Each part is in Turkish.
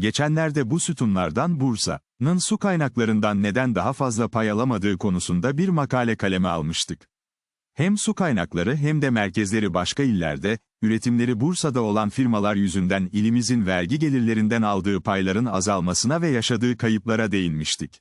Geçenlerde bu sütunlardan Bursa'nın su kaynaklarından neden daha fazla pay alamadığı konusunda bir makale kaleme almıştık. Hem su kaynakları hem de merkezleri başka illerde, üretimleri Bursa'da olan firmalar yüzünden ilimizin vergi gelirlerinden aldığı payların azalmasına ve yaşadığı kayıplara değinmiştik.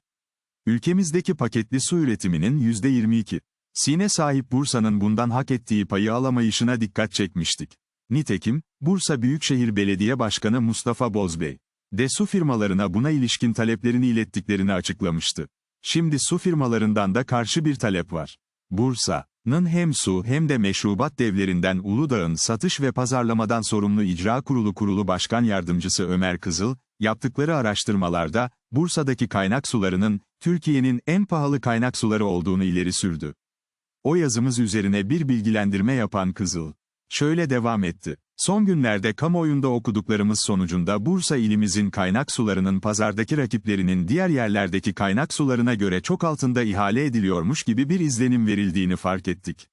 Ülkemizdeki paketli su üretiminin %22, sine sahip Bursa'nın bundan hak ettiği payı alamayışına dikkat çekmiştik. Nitekim, Bursa Büyükşehir Belediye Başkanı Mustafa Bozbey, de su firmalarına buna ilişkin taleplerini ilettiklerini açıklamıştı. Şimdi su firmalarından da karşı bir talep var. Bursa'nın hem su hem de meşrubat devlerinden Uludağ'ın satış ve pazarlamadan sorumlu icra kurulu kurulu başkan yardımcısı Ömer Kızıl, yaptıkları araştırmalarda, Bursa'daki kaynak sularının, Türkiye'nin en pahalı kaynak suları olduğunu ileri sürdü. O yazımız üzerine bir bilgilendirme yapan Kızıl, şöyle devam etti. Son günlerde kamuoyunda okuduklarımız sonucunda Bursa ilimizin kaynak sularının pazardaki rakiplerinin diğer yerlerdeki kaynak sularına göre çok altında ihale ediliyormuş gibi bir izlenim verildiğini fark ettik.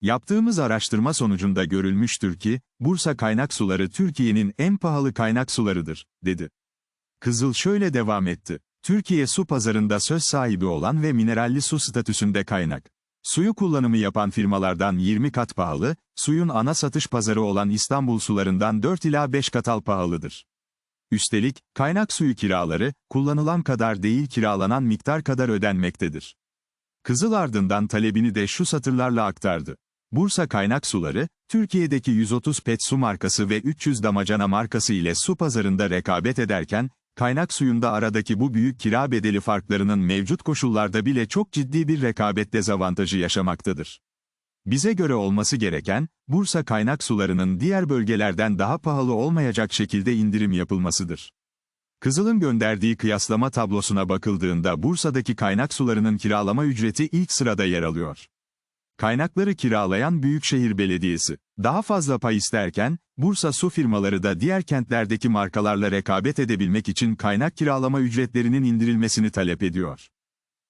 Yaptığımız araştırma sonucunda görülmüştür ki, Bursa kaynak suları Türkiye'nin en pahalı kaynak sularıdır, dedi. Kızıl şöyle devam etti. Türkiye su pazarında söz sahibi olan ve mineralli su statüsünde kaynak. Suyu kullanımı yapan firmalardan 20 kat pahalı, suyun ana satış pazarı olan İstanbul sularından 4 ila 5 katal pahalıdır. Üstelik, kaynak suyu kiraları, kullanılan kadar değil kiralanan miktar kadar ödenmektedir. Kızıl ardından talebini de şu satırlarla aktardı. Bursa kaynak suları, Türkiye'deki 130 pet su markası ve 300 damacana markası ile su pazarında rekabet ederken, kaynak suyunda aradaki bu büyük kira bedeli farklarının mevcut koşullarda bile çok ciddi bir rekabet dezavantajı yaşamaktadır. Bize göre olması gereken, Bursa kaynak sularının diğer bölgelerden daha pahalı olmayacak şekilde indirim yapılmasıdır. Kızıl'ın gönderdiği kıyaslama tablosuna bakıldığında Bursa'daki kaynak sularının kiralama ücreti ilk sırada yer alıyor. Kaynakları kiralayan Büyükşehir Belediyesi, daha fazla pay isterken, Bursa su firmaları da diğer kentlerdeki markalarla rekabet edebilmek için kaynak kiralama ücretlerinin indirilmesini talep ediyor.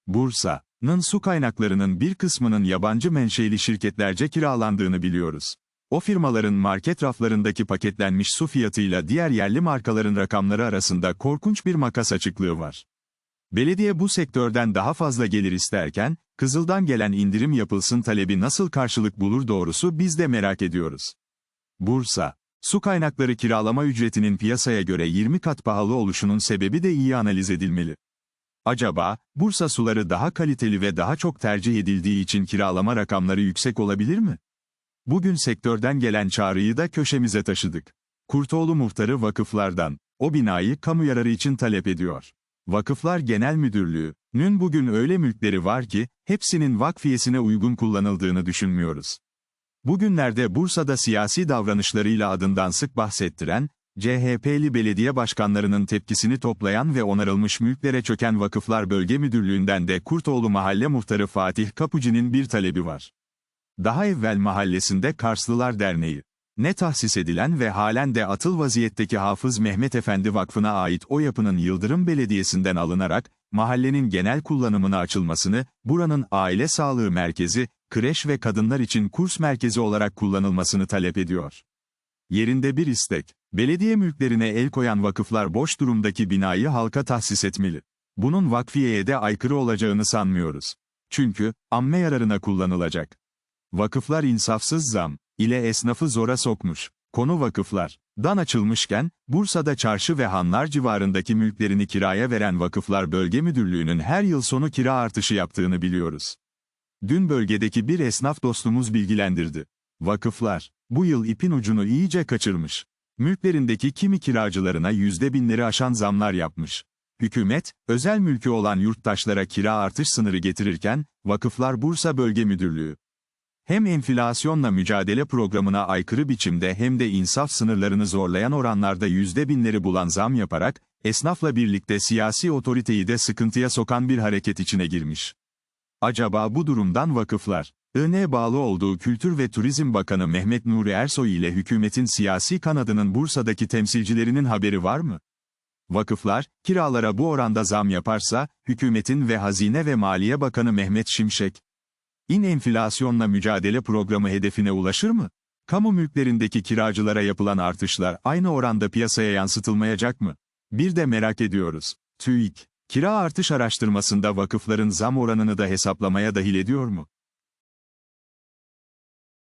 Bursa'nın su kaynaklarının bir kısmının yabancı menşeli şirketlerce kiralandığını biliyoruz. O firmaların market raflarındaki paketlenmiş su fiyatıyla diğer yerli markaların rakamları arasında korkunç bir makas açıklığı var. Belediye bu sektörden daha fazla gelir isterken, Kızıl'dan gelen indirim yapılsın talebi nasıl karşılık bulur doğrusu biz de merak ediyoruz. Bursa, su kaynakları kiralama ücretinin piyasaya göre 20 kat pahalı oluşunun sebebi de iyi analiz edilmeli. Acaba, Bursa suları daha kaliteli ve daha çok tercih edildiği için kiralama rakamları yüksek olabilir mi? Bugün sektörden gelen çağrıyı da köşemize taşıdık. Kurtoğlu muhtarı vakıflardan, o binayı kamu yararı için talep ediyor. Vakıflar Genel Müdürlüğü'nün bugün öyle mülkleri var ki, hepsinin vakfiyesine uygun kullanıldığını düşünmüyoruz. Bugünlerde Bursa'da siyasi davranışlarıyla adından sık bahsettiren, CHP'li belediye başkanlarının tepkisini toplayan ve onarılmış mülklere çöken Vakıflar Bölge Müdürlüğü'nden de Kurtoğlu Mahalle Muhtarı Fatih Kapuci'nin bir talebi var. Daha evvel mahallesinde Karslılar Derneği, ne tahsis edilen ve halen de atıl vaziyetteki Hafız Mehmet Efendi Vakfı'na ait o yapının Yıldırım Belediyesi'nden alınarak, mahallenin genel kullanımına açılmasını, buranın aile sağlığı merkezi, kreş ve kadınlar için kurs merkezi olarak kullanılmasını talep ediyor. Yerinde bir istek, belediye mülklerine el koyan vakıflar boş durumdaki binayı halka tahsis etmeli. Bunun vakfiyeye de aykırı olacağını sanmıyoruz. Çünkü, amme yararına kullanılacak. Vakıflar insafsız zam, ile esnafı zora sokmuş. Konu vakıflar. Dan açılmışken, Bursa'da çarşı ve hanlar civarındaki mülklerini kiraya veren Vakıflar Bölge Müdürlüğü'nün her yıl sonu kira artışı yaptığını biliyoruz. Dün bölgedeki bir esnaf dostumuz bilgilendirdi. Vakıflar, bu yıl ipin ucunu iyice kaçırmış. Mülklerindeki kimi kiracılarına yüzde binleri aşan zamlar yapmış. Hükümet, özel mülkü olan yurttaşlara kira artış sınırı getirirken, Vakıflar Bursa Bölge Müdürlüğü, hem enflasyonla mücadele programına aykırı biçimde hem de insaf sınırlarını zorlayan oranlarda yüzde binleri bulan zam yaparak, esnafla birlikte siyasi otoriteyi de sıkıntıya sokan bir hareket içine girmiş. Acaba bu durumdan vakıflar, IN'e bağlı olduğu Kültür ve Turizm Bakanı Mehmet Nuri Ersoy ile hükümetin siyasi kanadının Bursa'daki temsilcilerinin haberi var mı? Vakıflar, kiralara bu oranda zam yaparsa, hükümetin ve Hazine ve Maliye Bakanı Mehmet Şimşek, İn enflasyonla mücadele programı hedefine ulaşır mı? Kamu mülklerindeki kiracılara yapılan artışlar aynı oranda piyasaya yansıtılmayacak mı? Bir de merak ediyoruz. TÜİK, kira artış araştırmasında vakıfların zam oranını da hesaplamaya dahil ediyor mu?